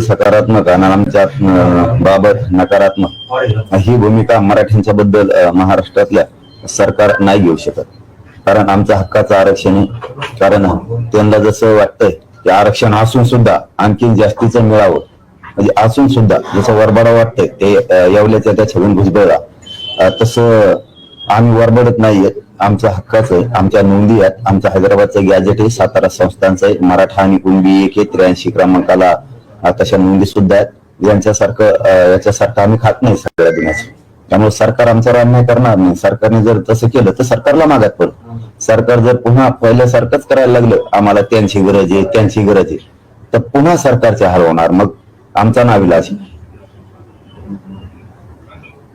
सकारात्मक आणि बाबत नकारात्मक ही भूमिका मराठ्यांच्या बद्दल महाराष्ट्रातल्या सरकार नाही घेऊ शकत. कारण आमच्या हक्काचं आरक्षण आहे. कारण त्यांना जसं वाटतंय की आरक्षण असून सुद्धा आणखीन जास्तीचं मिळावं. म्हणजे असून सुद्धा जसं वरबडा वाटतंय ते येवल्याच्या त्या छगन भुजबळला. तसं आम्ही वरबडत नाहीये आमच्या हक्काचं आहे. आमच्या नोंदी आहेत. आमच्या हैदराबादचं गॅजेट आहे. सातारा संस्थांचं आहे. मराठा आणि कुणबी एक त्र्याऐंशी क्रमांकाला तशा नोंदी सुद्धा आहेत. यांच्यासारखं याच्यासारखं आम्ही खात नाही सगळ्या दिनाचं. त्यामुळे सरकार आमच्यावर अन्याय करणार नाही. सरकारने जर तसं केलं तर सरकारला मागत पण सरकार जर पुन्हा पहिल्यासारखंच करायला लागलं आम्हाला त्यांची गरज आहे त्यांची गरज आहे तर पुन्हा सरकारचे हाल होणार. मग आमचा नाविलाज आहे.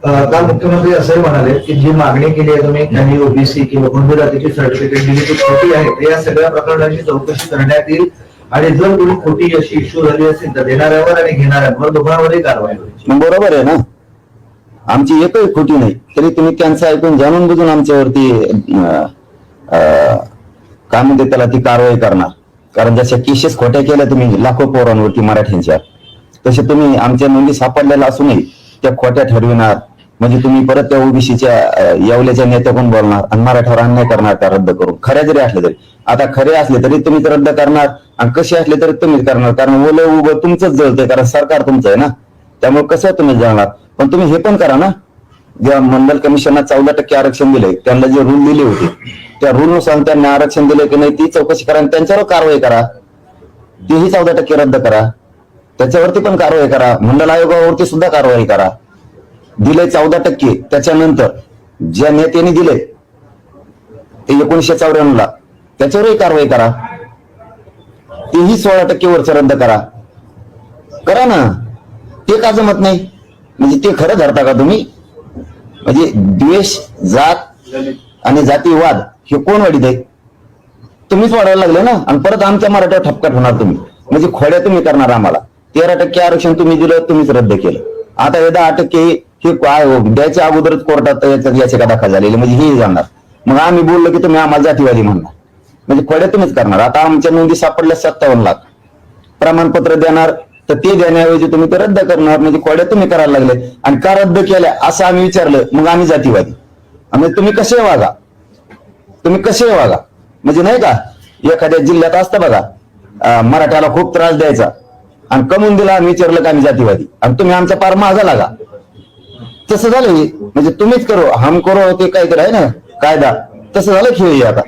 काल मुख्यमंत्री असंही म्हणाले की जी मागणी केली आहे तुम्ही त्यांनी ओबीसी किंवा कुणबी जातीची सर्टिफिकेट दिली ती खोटी आहे. या सगळ्या प्रकरणाची चौकशी करण्यात येईल. आणि जर कोणी खोटी अशी इश्यू झाली असेल तर देणाऱ्यावर आणि घेणाऱ्यांवर दोघांवरही कारवाई होईल. मग बरोबर आहे ना? आमची एकही खोटी नाही. तरी तुम्ही त्यांचं ऐकून जाणून बुजून आमच्यावरती अं, अं, काय म्हणते त्याला ती कारवाई करणार. कारण जशा केसेस खोट्या केल्या तुम्ही लाखो पोरांवरती मराठ्यांच्या तसे तुम्ही आमच्या नोंदी सापडलेल्या असूनही त्या खोट्या ठरविणार. म्हणजे तुम्ही परत त्या ओबीसीच्या येवल्याच्या नेत्या पण बोलणार? आणि मराठ्यावर अन्याय करणार त्या रद्द करून? खऱ्या जरी असले तरी. आता खरे असले तरी तुम्ही रद्द करणार. आणि कसे असले तरी तुम्हीच करणार. कारण ओलं उभं तुमचंच जळतंय कारण सरकार तुमचं आहे ना. त्यामुळे कसं तुम्ही जाणार पण तुम्ही हे पण करा ना. ज्या मंडल कमिशनला चौदा टक्के आरक्षण दिले त्यांना जे रूल दिले होते त्या रूल नुसार त्यांना आरक्षण दिले की नाही ती चौकशी करा आणि त्यांच्यावर कारवाई करा. तेही चौदा टक्के रद्द करा. त्याच्यावरती पण कारवाई करा. मंडल आयोगावरती सुद्धा कारवाई करा. दिले चौदा टक्के. त्याच्यानंतर ज्या नेत्यांनी दिले ते एकोणीशे चौऱ्याण्णव ला. त्याच्यावरही कारवाई करा. तेही सोळा टक्केवरच रद्द करा. करा ना. ते का जमत नाही? म्हणजे ते खरं धरता का तुम्ही? म्हणजे द्वेष जात आणि जातीवाद हे कोण वाढीत आहे तुम्हीच वाढायला लागले ना. आणि परत आमच्या मराठ्यावर ठपकाट होणार तुम्ही. म्हणजे खोड्या तुम्ही करणार आम्हाला. तेरा टक्के आरक्षण तुम्ही दिलं तुम्हीच रद्द केलं. आता हे दहा टक्के हे काय हो, द्यायच्या अगोदरच कोर्टात याच्यात याचिका दाखल झालेली म्हणजे हे जाणार. मग आम्ही बोललो की तुम्ही आम्हाला जातीवादी म्हणणार. म्हणजे खोड्या तुम्हीच करणार. आता आमच्या नोंदी सापडल्या सत्तावन्न लाख. प्रमाणपत्र देणार तर ते देण्याऐवजी तुम्ही ते रद्द करणार म्हणजे कोड्या तुम्ही करायला लागले. आणि का रद्द केल्या असं आम्ही विचारलं मग आम्ही जातीवादी. म्हणजे तुम्ही कसे वागा? तुम्ही कसे वागा? म्हणजे नाही का? एखाद्या जिल्ह्यात असतं बघा मराठ्याला खूप त्रास द्यायचा. आणि कमवून दिला आम्ही विचारलं का आम्ही जातीवादी. आणि तुम्ही आमच्या पार मागा लागा. तसं झालं हे. म्हणजे तुम्हीच करो हम करो ते काहीतरी आहे ना कायदा. तसं झालं खेळ हे आता.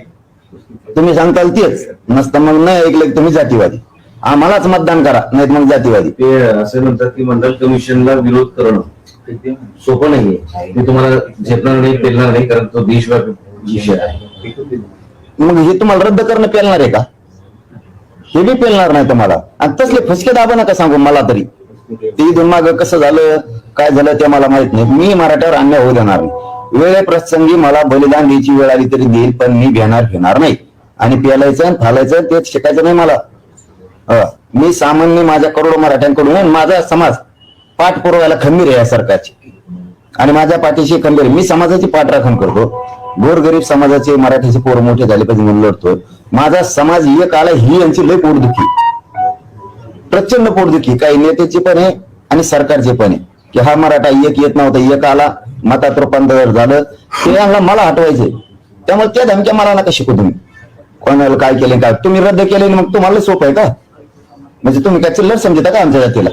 तुम्ही सांगताल तेच. नसतं मग नाही ऐकलं तुम्ही जातीवादी. आम्हालाच मतदान करा नाहीत मग जातीवादी. ते असे म्हणतात की मंडल कमिशनला विरोध करणं सोपं नाहीये ते तुम्हाला झेपणार नाही पेलणार नाही कारण तो देशव्यापी विषय आहे. मग हे तुम्हाला रद्द करणं पेलणार आहे का? हे बी पेलणार नाही तुम्हाला. आणि तसले फसके दाबा नका सांगू मला तरी. ते इथून माग कसं झालं काय झालं ते मला माहीत नाही. मी मराठ्यावर अन्याय होऊ देणार नाही. वेळे प्रसंगी मला बलिदान द्यायची वेळ आली तरी देईल पण मी घेणार घेणार नाही. आणि पेलायचं फालायचं तेच शिकायचं नाही मला. मी सामान्य माझ्या करोडो मराठ्यांकडून माझा समाज पाठ पुरवायला खंबीर आहे या सरकारची. आणि माझ्या पाठीशी खंबीर आहे. मी समाजाची पाठराखण करतो. गोरगरीब समाजाचे मराठीचे पोर मोठे झाले पाहिजे म्हणून लढतो माझा समाज एक आला ही यांची लय पोटदुखी प्रचंड पोटदुखी काही नेत्याची पण आहे आणि सरकारचे पण आहे. की हा मराठा एक येत नव्हता एक आला मतात रूपांतर झालं. ते यांना मला हटवायचे त्यामुळे त्या धमक्या मला नका शिकू तुम्ही. कोणाला काय केले काय? तुम्ही रद्द केले मग तुम्हाला सोपं आहे का? म्हणजे तुम्ही काय चिल्लर समजता का आमच्या जातीला?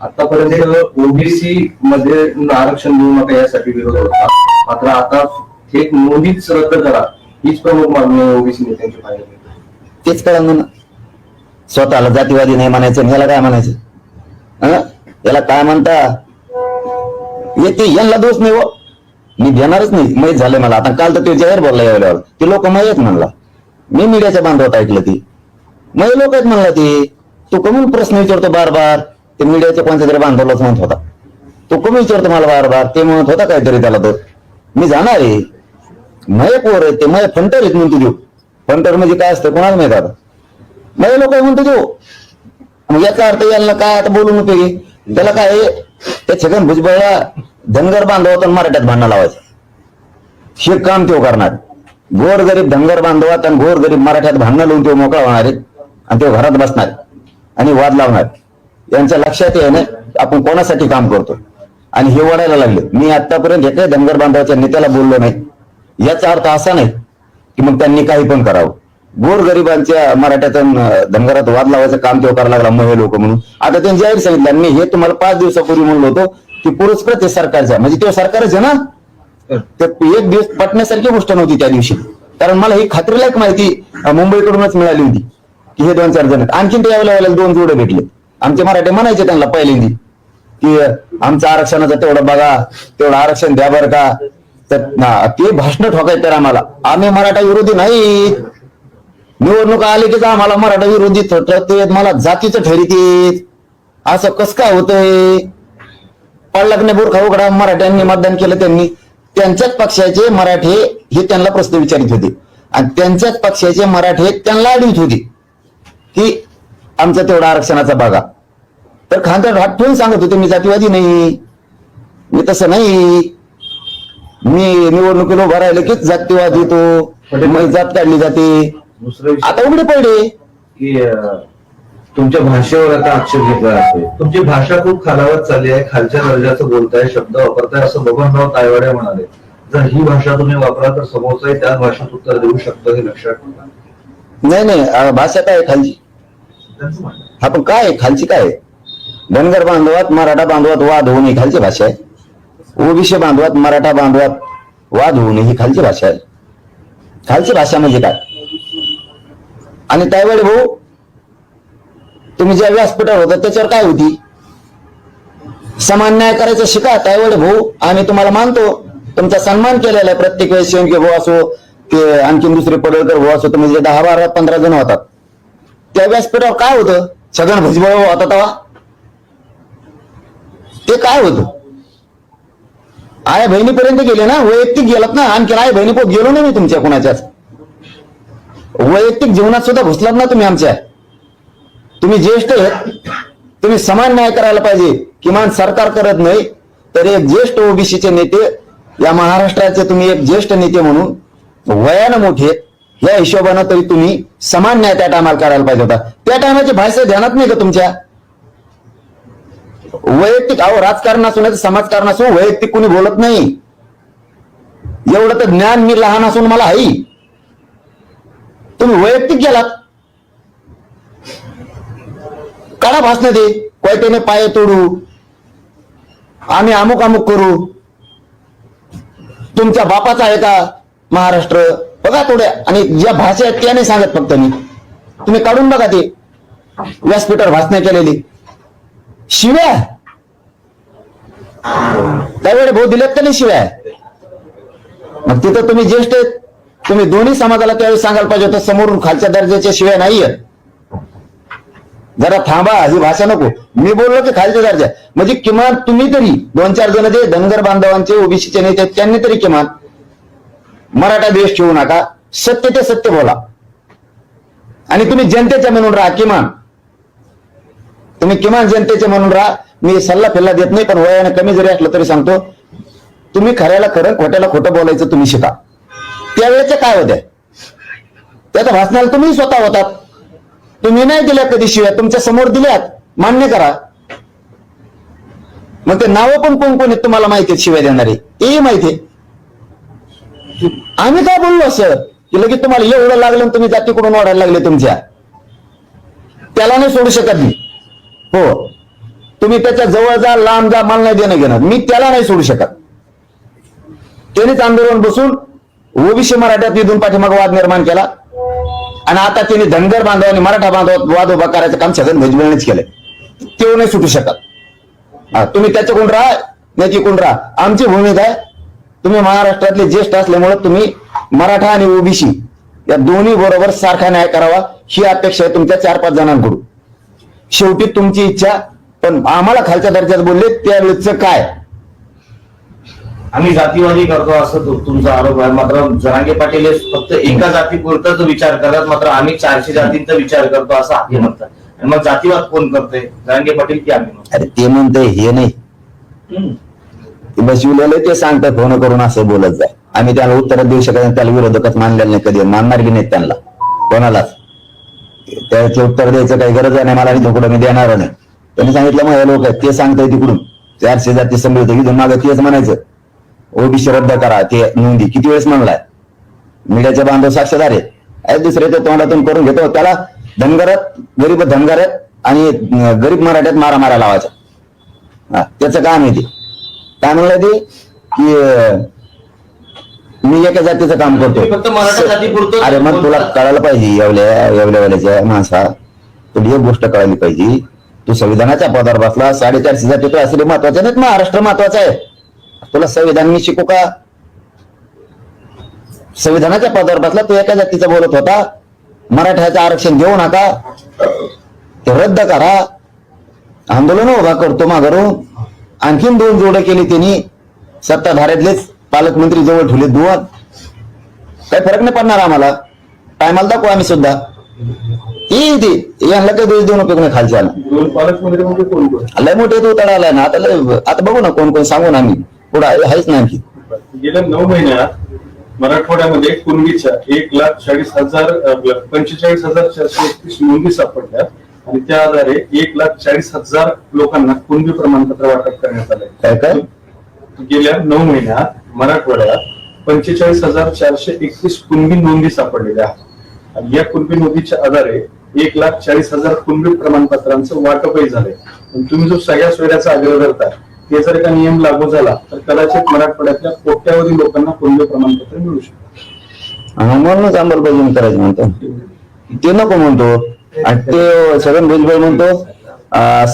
आतापर्यंत ओबीसी मध्ये आरक्षण देऊ नका यासाठी विरोध होता. मात्र आता थेट नोंदीच रद्द करा. हीच प्रमुख मागणी ओबीसी नेत्यांची पाहिजे. तेच कळलं ना. स्वतःला जातीवादी नाही म्हणायचं आणि ह्याला काय म्हणायचं? याला काय म्हणता? येते यांना दोष नाही हो. मी देणारच नाही. माहीत झालंय मला. आता काल तर तो जाहीर बोलला यावेळेवर ते लोक माहीत म्हणला. मी मीडियाच्या बांधवत ऐकलं ती. मग लोक आहेत म्हणला ती. तू कमून प्रश्न विचारतो बार बार ते मीडियाच्या कोणत्या तरी बांधवलाच म्हणत होता. तो कमी विचारतो मला बार बार ते म्हणत होता काहीतरी त्याला तो मी जाणार आहे. मय पोर आहे ते. मय फंटर आहेत म्हणून देऊ. फंटर म्हणजे काय असतं? कोणाला माहीत आता? मय लोक म्हणतो तो. याचा अर्थ यांना काय आता बोलून उपयोगी त्याला काय आहे? त्या छगन भुजबळला धनगर बांधवात आणि मराठ्यात भांडणं लावायचं. हे काम तो करणार. गोर गरीब धनगर बांधवात आणि गोर गरीब मराठ्यात भांडणं लावून तो मोकळा होणार आहे. आणि तो घरात बसणार आणि वाद लावणार यांच्या लक्षात येणं आपण कोणासाठी काम करतो आणि हे वडायला लागले. मी आतापर्यंत एका धनगर बांधवाच्या नेत्याला बोललो नाही. याचा अर्थ असा नाही की मग त्यांनी काही पण करावं. गोरगरिबांच्या मराठ्यात अन धनगरात वाद लावायचं काम तेव्हा करायला लागला मग हे लोक म्हणून. आता त्यांनी जाहीर सांगितलं आणि मी हे तुम्हाला पाच दिवसापूर्वी म्हणलो होतो की पुरस्कृत आहे सरकारचा म्हणजे तेव्हा सरकारच आहे ना? ते एक दिवस पटण्यासारखी गोष्ट नव्हती त्या दिवशी. कारण मला ही खात्रीलायक माहिती मुंबईकडूनच मिळाली होती की हे दोन चार जण. आणखीन ते यावेळेला वेळेला दोन जोडे भेटले. आमचे मराठे म्हणायचे त्यांना पहिल्यांदी की आमचं आरक्षणाचं तेवढं बघा तेवढं आरक्षण द्या बरं का. तर ते भाषण ठोकायचं तर आम्हाला. आम्ही मराठा विरोधी नाही. निवडणुका आली की आम्हाला मराठा विरोधी ठरतेत मला जातीचं ठरीत असं कस काय होतंय? पडलाकने बुरखा उघडा मराठ्यांनी मतदान केलं त्यांनी. त्यांच्याच पक्षाचे मराठे हे त्यांना प्रश्न विचारित होते. आणि त्यांच्याच पक्षाचे मराठे त्यांना अडवित होते. की आमचा तेवढा आरक्षणाचा बघा तर खानदार हात ठेवून सांगत होते मी जातीवादी नाही. मी तसं नाही. मी निवडणुकीला उभा राहिलं की जातीवादी तो जात काढली जाते. दुसरा आता उघडे पडले. की अं, तुमच्या भाषेवर आता आक्षेप घेतला जातोय. तुमची भाषा खूप खालावत चालली आहे. खालच्या दर्जाचं बोलताय शब्द वापरताय असं बबनराव तायवाडे म्हणाले. जर ही भाषा तुम्ही वापरा तर समोरचाही त्याच भाषेत उत्तर देऊ शकतो हे लक्षात ठेवा. नाही नाही अं, भाषा काय आहे खालची? त्यांचं म्हणणं आहे. आपण काय आहे? खालची काय आहे? धनगर बांधवात मराठा बांधवात वाद होऊ नये खालची भाषा आहे. ओबीसी बांधवात मराठा बांधवात वाद होऊ नये ही खालची भाषा आहे. खालची भाषा म्हणजे काय? आणि त्यावेळी भाऊ तुम्ही ज्या व्यासपीठावर होता त्याच्यावर काय होती? समान न्याय करायचं शिका त्यावेळी भाऊ आम्ही तुम्हाला मानतो. तुमचा सन्मान केलेला आहे प्रत्येक वेळेस शेंके भाऊ असो ते आणखीन दुसरे पडळकर भाऊ असो तुम्ही जे दहा बारा पंधरा जण होतात. त्या व्यासपीठावर काय होतं? छगन भुजबळ होता तेव्हा? ते काय होतं? आया बहिणीपर्यंत गेले ना? वैयक्तिक गेलात ना? आणखी आई बहिणी पोट गेलो नाही मी तुमच्या कुणाच्याच? वैयक्तिक जीवनात सुद्धा घुसलात ना तुम्ही आमच्या? तुम्ही ज्येष्ठ आहेत तुम्ही समान न्याय करायला पाहिजे. किमान सरकार करत नाही तर एक ज्येष्ठ ओबीसीचे नेते या महाराष्ट्राचे तुम्ही एक ज्येष्ठ नेते म्हणून वयानं मोठे या हिशोबानं तरी तुम्ही समान न्याय त्या टायमाला करायला पाहिजे होता. त्या टायमाची भाषा ध्यानात नाही का तुमच्या? वैयक्तिक अहो राजकारण असू नाही समाजकारण असू वैयक्तिक कोणी बोलत नाही. एवढं तर ज्ञान मी लहान असून मला आई तुम्ही वैयक्तिक गेलात. काढा भासणं दे कोयत्याने पाय तोडू. आम्ही अमुक अमुक करू. तुमच्या बापाचा आहे का महाराष्ट्र? बघा थोड्या आणि ज्या भाषा आहेत त्या नाही सांगत फक्त मी. तुम्ही काढून बघा ते. व्यासपीठावर भाषण केलेली. शिव्या. त्यावेळे भाऊ दिलेत का नाही शिव्या? मग तिथं तुम्ही ज्येष्ठ आहेत. तुम्ही दोन्ही समाजाला त्यावेळी सांगायला पाहिजे होतं समोरून खालच्या दर्जाच्या शिवाय नाहीये जरा थांबा ही भाषा नको. मी बोललो की खालच्या दर्जा. म्हणजे किमान तुम्ही तरी दोन चार जण जे धनगर बांधवांचे ओबीसीचे नेते त्यांनी तरी किमान मराठा देश ठेवू नका. सत्य ते सत्य बोला. आणि तुम्ही जनतेच्या म्हणून राहा किमान. तुम्ही किमान जनतेचे म्हणून राहा. मी सल्ला फिल्ला देत नाही पण वयाने कमी जरी असलं तरी सांगतो तुम्ही खऱ्याला खरं खोट्याला खोटं बोलायचं तुम्ही शिका. त्यावेळेच्या काय होत्या? त्यात भाषणाला तुम्ही स्वतः होतात. तुम्ही नाही दिल्या कधी शिवाय तुमच्यासमोर दिल्यात. मान्य करा. मग ते नावं पण कोण कोण आहेत तुम्हाला माहिती आहेत शिवाय देणारे? तेही माहिती आहे. आम्ही काय बोललो असं की लगेच तुम्हाला एवढं लागलं तुम्ही जातीकडून ओढायला लागले तुमच्या. त्याला नाही सोडू शकत मी. हो. तुम्ही त्याच्याजवळ जा लांब जा मला नाही देणं घेणार. मी त्याला नाही सोडू शकत. त्यानेच आंदोलन बसून ओबीसी मराठ्यात इथून पाठीमाग वाद निर्माण केला. आणि आता त्यांनी धनगर बांधव आणि मराठा बांधवात वाद उभा करायचं काम छगन भुजबळनेच केलंय. तेव्हा नाही सुटू शकत. तुम्ही त्याचे कोण राहा नाही कोण राहा. आमची भूमिका आहे. तुम्ही महाराष्ट्रातले ज्येष्ठ असल्यामुळे तुम्ही मराठा आणि ओबीसी या दोन्ही बरोबर सारखा न्याय करावा. ही अपेक्षा आहे तुमच्या चार पाच जणांकडून. शेवटी तुमची इच्छा पण आम्हाला खालच्या दर्जात बोलले त्यावेळेच काय? आम्ही जातीवादी करतो असं तु- तुमचा आरोप आहे. मात्र जरांगे पाटील हे फक्त एका जातीपुरताच विचार करतात. मात्र आम्ही चारशे जातींचा विचार करतो असं आहे म्हणतात. आणि मग जातीवाद कोण करतोय? जरांगे पाटील की आम्ही? अरे ते म्हणते हे नाही. बसविलेले ते सांगतात फोन करून असं बोलत जाय आम्ही त्याला उत्तर देऊ शकत नाही त्याला विरोधकच मानलेलं नाही कधी. मानणार की नाही त्यांना. कोणालाच. त्याचे उत्तर द्यायचं काही गरज नाही मला आणि थोडं मी देणार नाही. त्यांनी सांगितलं माझ्या लोक आहेत ते सांगताय तिकडून. चारशे जाती समृद्ध इथून मागं तेच म्हणायचं. ओबीसी रद्द करा. ते नोंदी. किती वेळेस म्हणलाय? मीडियाचे बांधव साक्षीदार आहेत. आहे दुसरे ते तोंडातून करून घेतो. त्याला धनगरात गरीब धनगरात आणि गरीब मराठ्यात मारा मारा लावायचा त्याचं काम आहे ते. काय म्हणलं ते? की मी एका जातीचं काम करतो. अरे मग तुला. कळायला पाहिजे एवढ्या एवढ्या वेळेच्या माणसा. तुला एक गोष्ट कळाली पाहिजे. तू संविधानाच्या पदावर बसला साडेचारशे जाती तो असले महत्त्वाचे नाहीत. महाराष्ट्र महत्त्वाचा आहे. तुला संविधान मी शिकू का? संविधानाच्या पदावर बसला तो एका जातीचा बोलत होता मराठ्याचं आरक्षण देऊ नका. ते रद्द करा. आंदोलन उभा करतो माघारून. आणखीन दोन जोडे केली त्यांनी सत्ताधाऱ्यातलेच पालकमंत्री जवळ ठेवले दोन काही फरक नाही पडणार आम्हाला. टायमाला दाखवू आम्ही सुद्धा. येईल ती. यांना काही दोष देऊन उपयोग नाही खालच्या. म्हणजे लय मोठे तू तडाला ना. आता आता बघू ना कोण कोण सांगू ना आम्ही. पुढे आहेच ना आणखी. गेल्या नऊ महिन्यात मराठवाड्यामध्ये कुणबीच्या एक लाख चाळीस हजार पंचेचाळीस हजार चारशे एकतीस नोंदी सापडल्या आणि त्या आधारे एक लाख चाळीस हजार लोकांना कुणबी प्रमाणपत्र वाटप करण्यात काय आलंय काय गेल्या नऊ महिन्यात मराठवाड्यात पंचेचाळीस हजार चारशे एकतीस कुणबी नोंदी सापडलेल्या आहेत. आणि या कुणबी नोंदीच्या आधारे एक लाख चाळीस हजार कुणबी प्रमाणपत्रांचं वाटपही झालंय. तुम्ही जो सगळ्या सोयऱ्याचा आग्रह करता ते जर का नियम लागू झाला तर कदाचित मराठवाड्यातल्या कोट्यावधी लोकांना कुणबी प्रमाणपत्र मिळू शकतो? म्हणूनच अंमलबजावणी करायची म्हणतो. ते नको म्हणतो. आणि ते छगन भुजबळ म्हणतो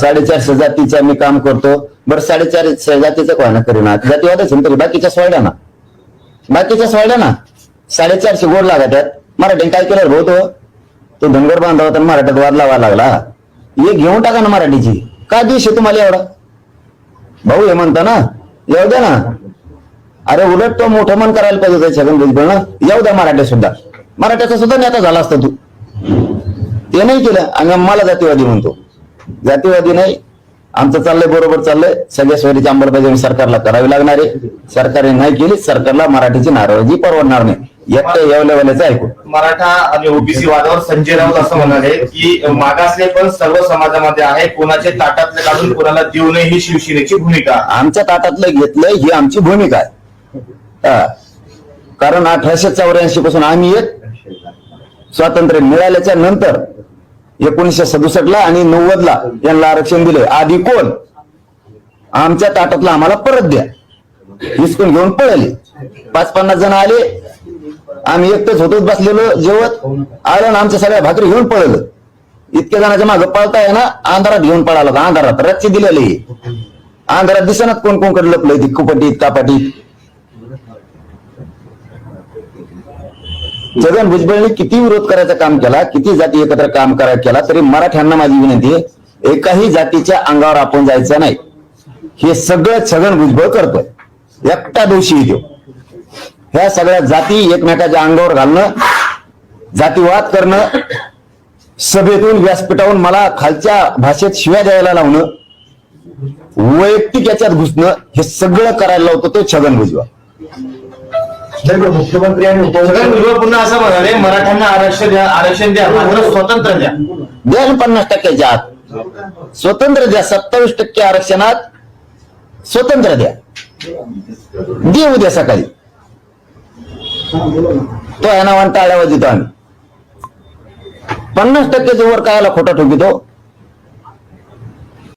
साडेचारशे जातीचं मी काम करतो. बरं साडेचारशे जातीचं कोणा करीना. जातीवाद असेल तरी बाकीच्या सोडल्या ना. बाकीच्या सोडल्या ना. साडेचारशे गोड लागत आहेत. मराठीने काय केलं भाऊ तो? तो धनगर बांधव होता आणि मराठ्यात वाद लावा लागला. हे घेऊन टाका ना मराठीची. काय दिवस आहे तुम्हाला एवढा? भाऊ हे म्हणता ना येऊ द्या ना. अरे उलट तो मोठं मन करायला पाहिजे छगन भुजबळ ना येऊ द्या मराठ्या सुद्धा. मराठ्याचा सुद्धा नेता झाला असता तू. ते नाही केलं. आणि मला जातीवादी म्हणतो. जातीवादी नाही. आमचं चाललंय बरोबर चाललंय. सगळ्या सोयरीची अंमलबजावणी सरकारला करावी लागणार आहे. सरकारने नाही केली सरकारला मराठीची नाराजी परवडणार नाही. मराठा आणि ओबीसी वादावर संजय राऊत असं म्हणाले की मागासले पण सर्व समाजामध्ये आहे कोणाचे ताटातले काढून कोणाला देऊ नये ही शिवसेनेची भूमिका. आमच्या ताटातलं घेतलंय ही आमची भूमिका आहे. कारण अठराशे चौऱ्याऐंशी पासून आम्ही एक स्वातंत्र्य मिळाल्याच्या नंतर एकोणीसशे सदुसष्ट ला आणि नव्वद ला यांना आरक्षण दिले आधी कोण? आमच्या ताटातलं आम्हाला परत द्या. हिसकून घेऊन पळले. पाच पन्नास जण आले आम्ही एकटेच होतच बसलेलो जेवत. आलं ना आमच्या सगळ्या भाकरी घेऊन पळलं. इतक्या जणांच्या मागं पळताय ना अंधारात घेऊन पळाला होता अंधारात. रच्चे दिलेले. अंधारात दिसणार कोण कोणकडे लपलंय ती कुपटीत कापाटीत जगन भुजबळने किती विरोध करायचं काम केला किती जाती एकत्र काम करायला केला तरी मराठ्यांना माझी विनंती आहे एकाही जातीच्या अंगावर आपण जायचं नाही. हे सगळं छगन भुजबळ करतोय. एकटा दोषी देऊ ह्या सगळ्या जाती एकमेकाच्या अंगावर घालणं जातीवाद करणं सभेतून व्यासपीठावरून मला खालच्या भाषेत शिव्या द्यायला लावणं वैयक्तिक याच्यात घुसणं हे सगळं करायला लावतो तो छगन भुजबळ. मुख्यमंत्री आणि भुजबळ पुन्हा असं म्हणाले मराठ्यांना आरक्षण द्या आरक्षण द्या मात्र स्वतंत्र द्या. द्या पन्नास टक्क्याच्या आत स्वतंत्र द्या सत्तावीस टक्के आरक्षणात स्वतंत्र द्या. दे उद्या सकाळी. तो या नावाने टाळ्यावर देतो आम्ही पन्नास टक्क्याच्या वर कायला खोटा ठोकितो?